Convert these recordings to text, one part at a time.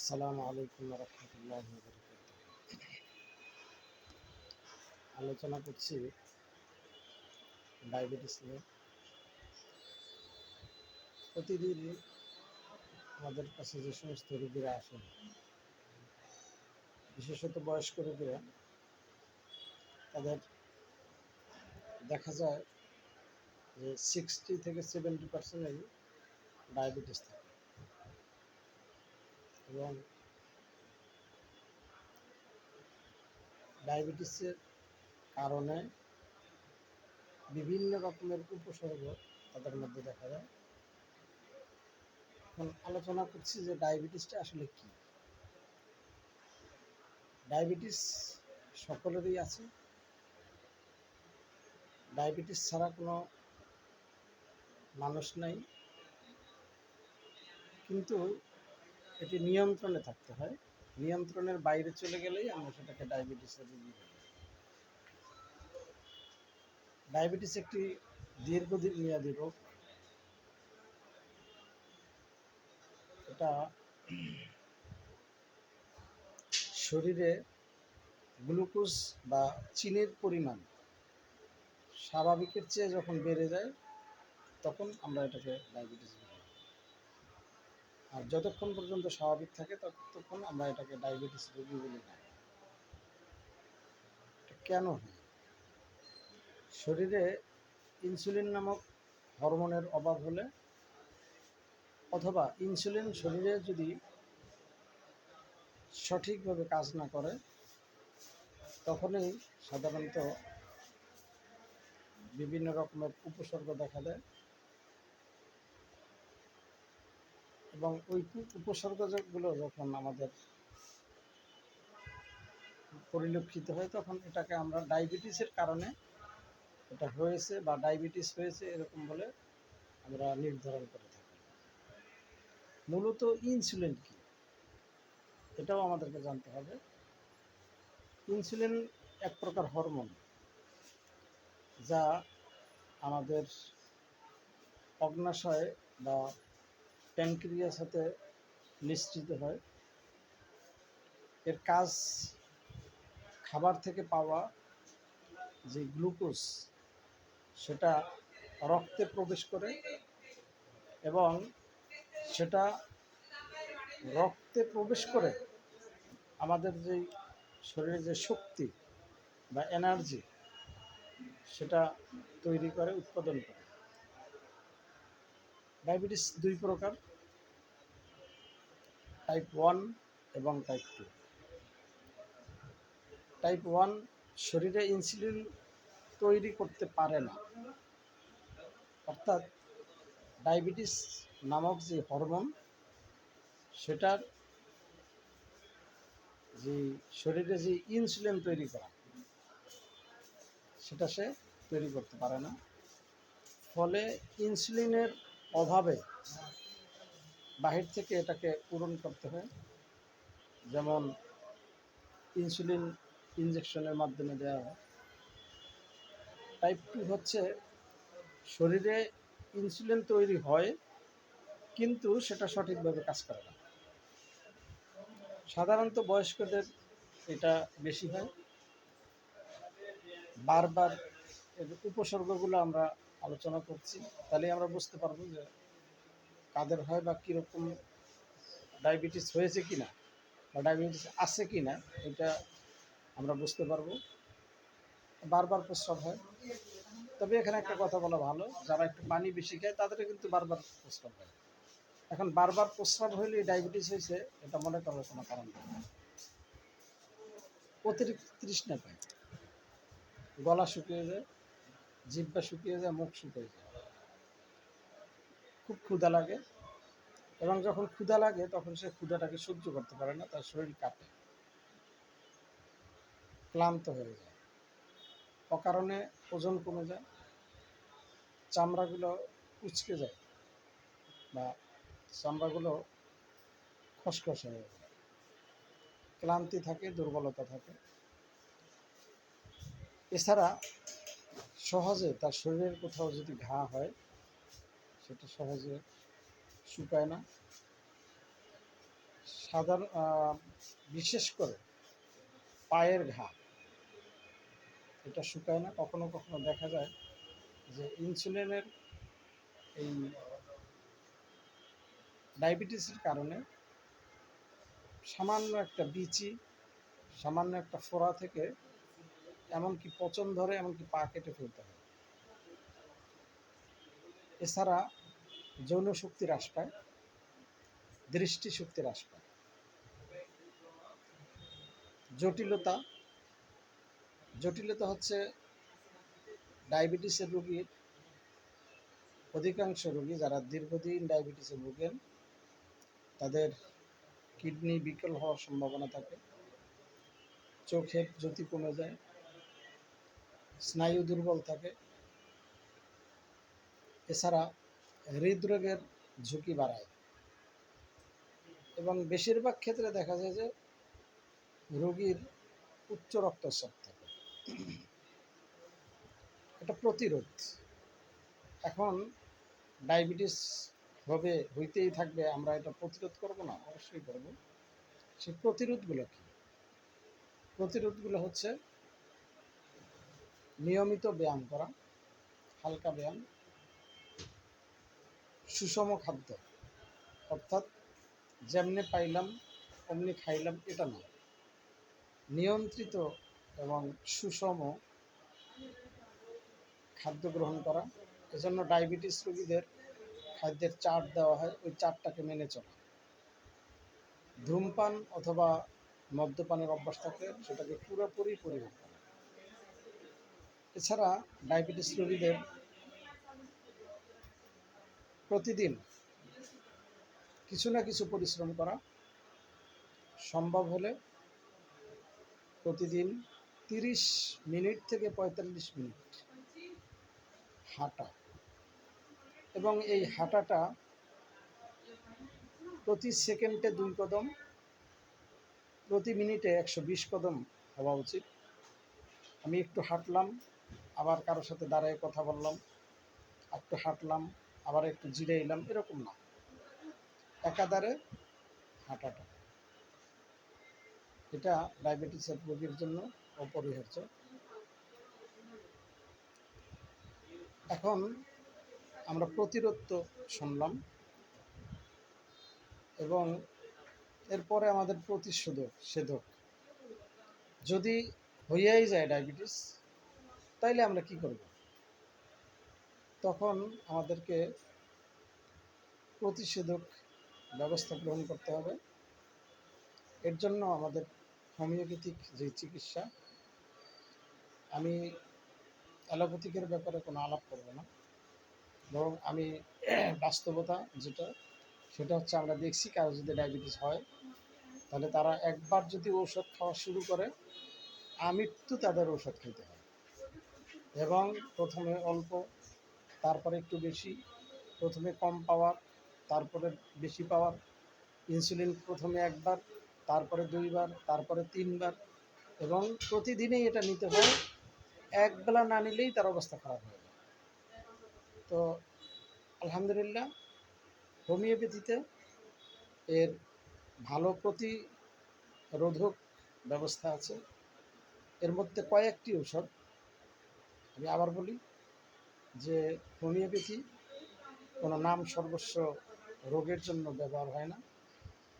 আসসালামু আলাইকুম রহমতুল্লাহ আলোচনা করছি ডায়াবেটিস নিয়ে। প্রতিদিন আমাদের কাছে যে সমস্ত রোগীরা আসেন বিশেষত বয়স্ক রোগীরা, তাদের দেখা যায় যে সিক্সটি থেকে সেভেন্টি পার্সেন্টেরই ডায়াবেটিস থাকে। এবং ডায়াবেটিসের কারণে বিভিন্ন রকমের উপসর্গ তাদের মধ্যে দেখা যায়। এখন আলোচনা করছি যে ডায়াবেটিসটা আসলে কি। ডায়াবেটিস সকলেরই আছে। ডায়াবেটিস ছাড়া কোনো মানুষ নাই। কিন্তু এটি নিয়ন্ত্রণে থাকতে হয়। নিয়ন্ত্রণের বাইরে চলে গেলেই আমরা সেটাকে ডায়াবেটিসের রোগী বলি। ডায়াবেটিস একটি দীর্ঘমেয়াদী রোগ। এটা শরীরে গ্লুকোজ বা চিনির পরিমাণ স্বাভাবিকের চেয়ে যখন বেড়ে যায়, তখন আমরা এটাকে ডায়াবেটিস বলি। আর যতক্ষণ পর্যন্ত স্বাভাবিক থাকে ততক্ষণ আমরা এটাকে ডায়াবেটিস রোগী বলি না কেন হয়? শরীরে ইনসুলিন নামক হরমোনের অভাব হলে অথবা ইনসুলিন শরীরে যদি সঠিকভাবে কাজ না করে, তখনই সাধারণত বিভিন্ন রকমের উপসর্গ দেখা দেয়। এবং ওই উপসর্গগুলো যখন আমাদের পরিলক্ষিত হয়, তখন এটাকে আমরা ডায়াবেটিসের কারণে এটা হয়েছে বা ডায়াবেটিস হয়েছে এরকম বলে আমরা নির্ধারণ করে থাকি। মূলত ইনসুলিন কি? এটাও আমাদেরকে জানতে হবে। ইনসুলিন এক প্রকার হরমোন যা আমাদের অগ্নাশয় বা প্যানক্রিয়ার সাথে নিশ্চিত হয়। এর কাজ খাবার থেকে পাওয়া যে গ্লুকোজ, সেটা রক্তে প্রবেশ করে এবং সেটা রক্তে প্রবেশ করে আমাদের যে শরীরে যে শক্তি বা এনার্জি, সেটা তৈরি করে, উৎপাদন করে। ডায়াবেটিস দুই প্রকার। টাইপ ওয়ান এবং টাইপ টু টাইপ ওয়ান শরীরে ইনসুলিন তৈরি করতে পারে না। অর্থাৎ ডায়াবেটিস নামক যে হরমোন সেটার যে শরীরে যে ইনসুলিন তৈরি করা, সেটা সে তৈরি করতে পারে না। ফলে ইনসুলিনের অভাবে বাহির থেকে এটাকে পূরণ করতে হয়। যেমন ইনসুলিন ইঞ্জেকশনের মাধ্যমে দেওয়া হয়। টাইপ টু হচ্ছে, শরীরে ইনসুলিন তৈরি হয়, কিন্তু সেটা সঠিকভাবে কাজ করে না। সাধারণত বয়স্কদের এটা বেশি হয়। বারবার এর উপসর্গগুলো আমরা আলোচনা করছি। তাহলে আমরা বুঝতে পারব যে কাদের হয় বা কীরকম ডায়াবেটিস হয়েছে কি না বা ডায়াবেটিস আছে কি না এটা আমরা বুঝতে পারব। বারবার প্রস্রাব হয়। তবে এখানে একটা কথা বলা ভালো, যারা একটু পানি বেশি খায় তাদের কিন্তু বারবার প্রস্রাব হয়। এখন বারবার প্রস্রাব হইলে ডায়াবেটিস হয়েছে, এটা মনে করার কোনো কারণ নেই। অতিরিক্ত তৃষ্ণা পায়। গলা শুকিয়ে যায়, জিব্বা শুকিয়ে যায়, মুখ শুকিয়ে যায়। খুব ক্ষুধা লাগে এবং যখন ক্ষুধা লাগে তখন সে ক্ষুধাটাকে সহ্য করতে পারে না, তার শরীর কাঁপে, ক্লান্ত হয়ে যায়। অকারণে ওজন কমে যায়, চামড়াগুলো কুচকে যায় বা চামড়াগুলো খসখস হয়ে যায়। ক্লান্তি থাকে, দুর্বলতা থাকে। এছাড়া সহজে তার শরীরের কোথাও যদি ঘা হয় সেটা সহজে শুকায় না। সাধারণ বিশেষ করে পায়ের ঘা, এটা শুকায় না। কখনো কখনো দেখা যায় যে ইনসুলিনের এই ডায়াবেটিসের কারণে সামান্য একটা বিচি, সামান্য একটা ফোড়া থেকে এমনকি পচন ধরে এমনকি পা কেটে ফেলতে হয়। এছাড়া যৌন শক্তি হ্রাস পায়, দৃষ্টি শক্তি হ্রাস পায়। জটিলতা জটিলতা হচ্ছে ডায়াবেটিসের রোগীর অধিকাংশ রোগী যারা দীর্ঘদিন ডায়াবেটিসে ভোগেন, তাদের কিডনি বিকল হওয়ার সম্ভাবনা থাকে, চোখের জ্যোতি কমে যায়, স্নায়ু দুর্বল থাকে। এছাড়া হৃদরোগের ঝুঁকি বাড়ায়। এবং বেশিরভাগ ক্ষেত্রে দেখা যায় যে রোগীর উচ্চ রক্তচাপ থাকে। এটা প্রতিরোধ। এখন ডায়াবেটিস হবে, হইতেই থাকবে, আমরা এটা প্রতিরোধ করব না? অবশ্যই করব। সেই প্রতিরোধগুলো কি? প্রতিরোধগুলো হচ্ছে নিয়মিত ব্যায়াম করা, হালকা ব্যায়াম সুষম খাদ্য। অর্থাৎ যেমনি পাইলাম, অমনি খাইলাম, এটা না। নিয়ন্ত্রিত এবং সুষম খাদ্য গ্রহণ করা। এজন্য ডায়াবেটিস রোগীদের খাদ্যের চাট দেওয়া হয়, ওই চার্টটাকে মেনে চলা। ধূমপান অথবা মদ্যপানের অভ্যাস থাকলে সেটাকে পুরোপুরি পরিহার করা। এছাড়া ডায়াবেটিস রোগীদের প্রতিদিন কিছু না কিছু পরিশ্রম করা সম্ভব হলে প্রতিদিন তিরিশ মিনিট থেকে পঁয়তাল্লিশ মিনিট হাঁটা। এবং এই হাঁটাটা প্রতি সেকেন্ডে দুই কদম, প্রতি মিনিটে একশো বিশ কদম হওয়া উচিত। আমি একটু হাঁটলাম, আবার কারোর সাথে দাঁড়ায় কথা বললাম, একটু হাঁটলাম আবার একটু জিরে এলাম, এরকম না। একাধারে হাঁটাটা। এটা ডায়াবেটিসের রোগীর জন্য অপরিহার্য। এখন আমরা প্রতিরোধ তো শুনলাম এবং এরপরে আমাদের প্রতিষেধক, সেধক। যদি হইয়াই যায় ডায়াবেটিস তাইলে আমরা কি করব? তখন আমাদেরকে প্রতিষেধক ব্যবস্থা গ্রহণ করতে হবে। এর জন্য আমাদের হোমিওপ্যাথিক যে চিকিৎসা, আমি অ্যালোপ্যাথিকের ব্যাপারে কোনো আলাপ করব না। বরং আমি বাস্তবতা যেটা, সেটা হচ্ছে আমরা দেখছি কারও যদি ডায়াবেটিস হয়, তাহলে তারা একবার যদি ঔষধ খাওয়া শুরু করে, আমৃত্যু তাদের ঔষধ খেতে হয়। এবং প্রথমে অল্প তারপরে একটু বেশি, প্রথমে কম পাওয়ার, তারপরে বেশি পাওয়ার ইনসুলিন প্রথমে একবার, তারপরে দুইবার, তারপরে তিনবার এবং প্রতিদিনই এটা নিতে হয়। একবেলা না নিলেই তার অবস্থা খারাপ হয়ে যায়। তো আলহামদুলিল্লাহ, হোমিওপ্যাথিতে এর ভালো প্রতিরোধক ব্যবস্থা আছে। এর মধ্যে কয়েকটি ঔষধ, আমি আবার বলি যে হোমিওপ্যাথি কোনো নাম সর্বস্ব রোগের জন্য ব্যবহার হয় না।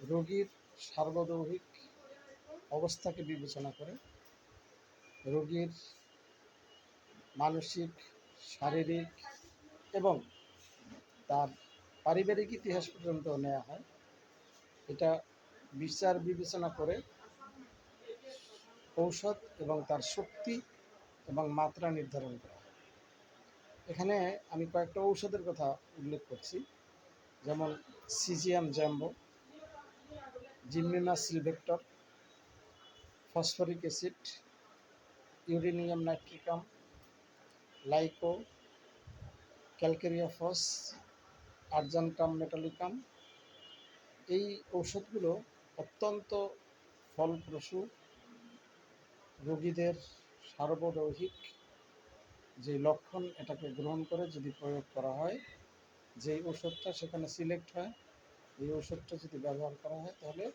রোগীর সার্বদৌহিক অবস্থাকে বিবেচনা করে রোগীর মানসিক, শারীরিক এবং তার পারিবারিক ইতিহাস পর্যন্ত নেওয়া হয়। এটা বিচার বিবেচনা করে ঔষধ এবং তার শক্তি এবং মাত্রা নির্ধারণ করা। এখানে আমি কয়েকটা ঔষধের কথা উল্লেখ করছি। যেমন syzygium jambo gymnema sylvestre, phosphoric acid, uranium nitricum, lyco calcarea phos argentum metallicum. এই ঔষধগুলো অত্যন্ত ফলপ্রসূ, রোগীদের সার্বদৈহিক যে লক্ষণ এটাকে গ্রহণ করে যদি প্রয়োগ করা হয়, যেই ওষুধটা সেখানে সিলেক্ট হয়, এই ওষুধটা যদি ব্যবহার করা হয়, তাহলে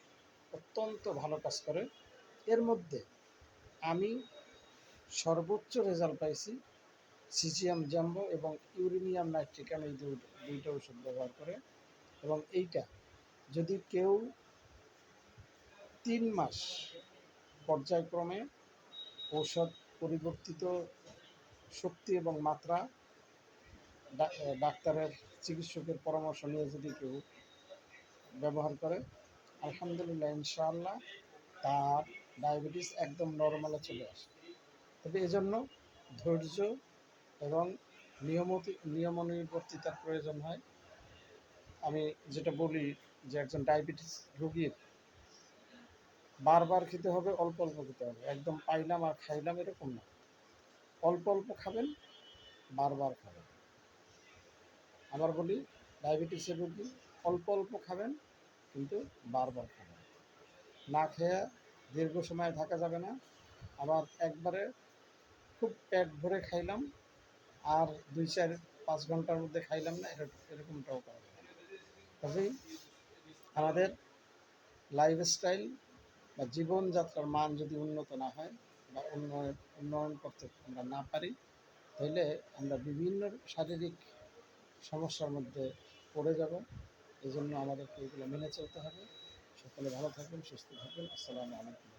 অত্যন্ত ভালো কাজ করে। এর মধ্যে আমি সর্বোচ্চ রেজাল্ট পাইছি সিজিএম জাম্বো এবং ইউরিনিয়াম নাইট্রিকাম এই দুই- দুইটা ওষুধ ব্যবহার করে। এবং এইটা যদি কেউ তিন মাস পর্যায়ক্রমে ঔষধ পরিবর্তিত শক্তি এবং মাত্রা ডাক্তারের চিকিৎসকের পরামর্শ নিয়ে যদি কেউ ব্যবহার করে, আলহামদুলিল্লাহ, ইনশাআল্লাহ তার ডায়াবেটিস একদম নর্মালে চলে আসে। তবে এজন্য ধৈর্য এবং নিয়মত নিয়মানুবর্তিতার প্রয়োজন হয়। আমি যেটা বলি যে একজন ডায়াবেটিস রোগীর বারবার খেতে হবে, অল্প অল্প খেতে হবে। একদম পাইলাম আর খাইলাম এরকম না। অল্প অল্প খাবেন, বারবার খাবেন। আবার বলি ডায়াবেটিসের রোগী অল্প অল্প খাবেন, কিন্তু বারবার খাবেন। না খেয়ে দীর্ঘ সময় থাকা যাবে না। আবার একবারে খুব পেট ভরে খাইলাম, আর দুই চার পাঁচ ঘণ্টার মধ্যে খাইলাম না এরকম এরকমটাও করা যাবে কাজেই আমাদের লাইফস্টাইল বা জীবনযাত্রার মান যদি উন্নত না হয় বা উন্নয়ন উন্নয়ন করতে আমরা না পারি, তাহলে আমরা বিভিন্ন শারীরিক সমস্যার মধ্যে পড়ে যাব। এই জন্য আমাদেরকে এগুলো মেনে চলতে হবে। সকলে ভালো থাকবেন সুস্থ থাকবেন আসসালামু আলাইকুম।